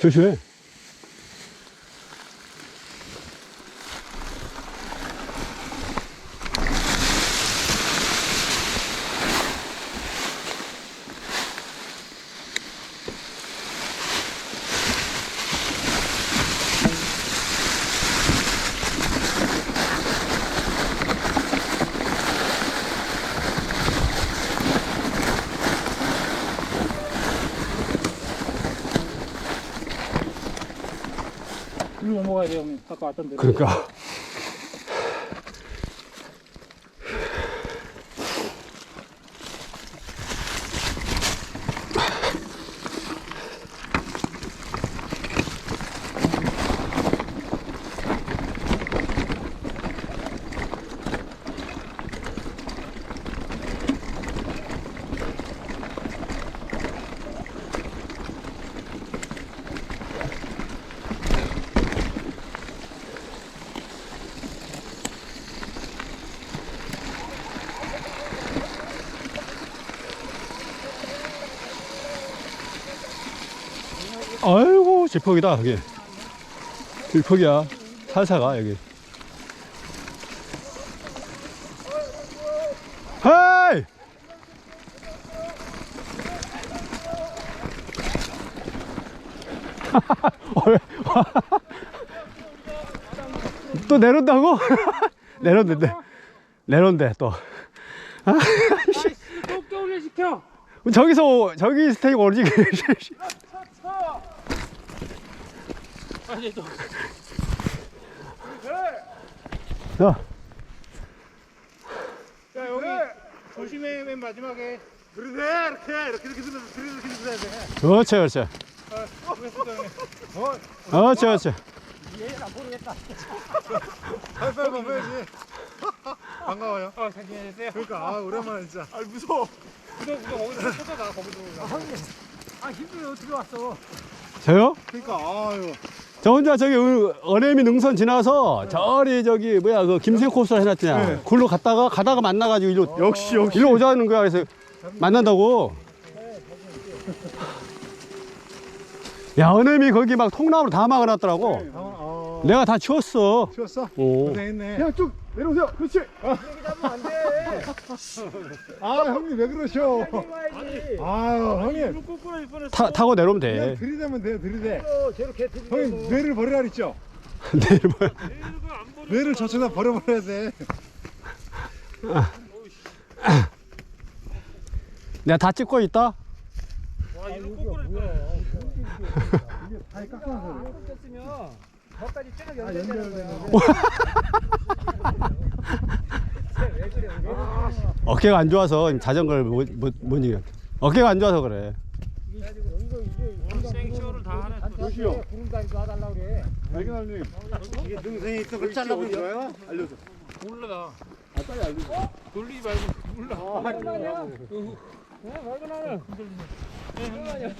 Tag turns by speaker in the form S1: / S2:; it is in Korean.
S1: 조심해.
S2: 넘어가야 돼요, 형님. 아까 왔던 대로.
S1: 그러니까. 아이고, 질퍽이다, 여기. 질퍽이야. 살사가, 여기. 헤이! 또 내려온다고? 내려온대, 내려온대, 또.
S2: 또 겨울에 시켜!
S1: 저기서, 저기 스테이크 오르지.
S2: 아니, 또.
S1: 야,
S2: 자, 여기. 조심해, 맨 마지막에.
S3: 그러네 이렇게 이렇게 이렇게 들면서 이렇게 들어야 돼.
S1: 그렇지, 그렇지.
S2: 어, 그랬어, 형님.
S1: 그렇지, 그렇지.
S2: 얘는 안 모르겠다.
S3: 하이파이브 해야지. 반가워요.
S2: 어, 잘 지내셨어요?
S3: 그러니까 아 오랜만에 진짜. 아 무서워.
S2: 구독, 구독, 거기서 쏟아가, 거기서. 아, 힘들어, 어떻게 왔어?
S1: 저요?
S3: 그러니까 아유.
S1: 저 혼자 저기 의- 어레미 능선 지나서 저리 저기 뭐야 그 김새 코스를 해놨잖아.
S3: 네.
S1: 굴로 갔다가 가다가 만나가지고 일로
S3: 역시 역시.
S1: 일로 오자는 거야. 그래서 만난다고. 야 어레미 거기 막 통나무로 다 막아놨더라고.
S3: 아,
S1: 내가 다 치웠어.
S3: 추웠어?
S1: 오.
S3: 고생했네. 그냥 쭉 내려오세요. 그렇지. 아 형님 왜 그러셔? 아유 형님
S2: 꾹꾹이 뻔했어.
S1: 타, 타고 내려오면
S3: 그냥
S1: 돼.
S3: 들이대면 돼요 들이대.
S2: 제로 개 들이대고.
S3: 형님 뇌를 버리라 그랬죠?
S1: 내일
S2: 뭐안 버려.
S3: 뇌를 저쪽에다 버려버려야 돼.
S1: 내가 다 찍고 있다.
S2: 와, 이거 꾹꾹이 뻔
S3: 이게 다리 깎아서 그래. 쭉아
S2: 연결되는 거야. 왜 그래? 왜 그래?
S1: 어깨가 안 좋아서 자전거를 못, 못, 못 이겨. 어깨가 안 좋아서 그래.
S2: 생쇼를 다 하네.
S3: 도시요.
S2: 구름다리도 하달라고 그래.
S3: 백인할님. 이게 능생이 있어. 그렇지 않나 좋아요? 알려줘.
S2: 몰라 나.
S3: 아 빨리 알려줘.
S2: 돌리지 말고 몰라.
S3: 아,
S2: 네, 발견하는. 네, 형님.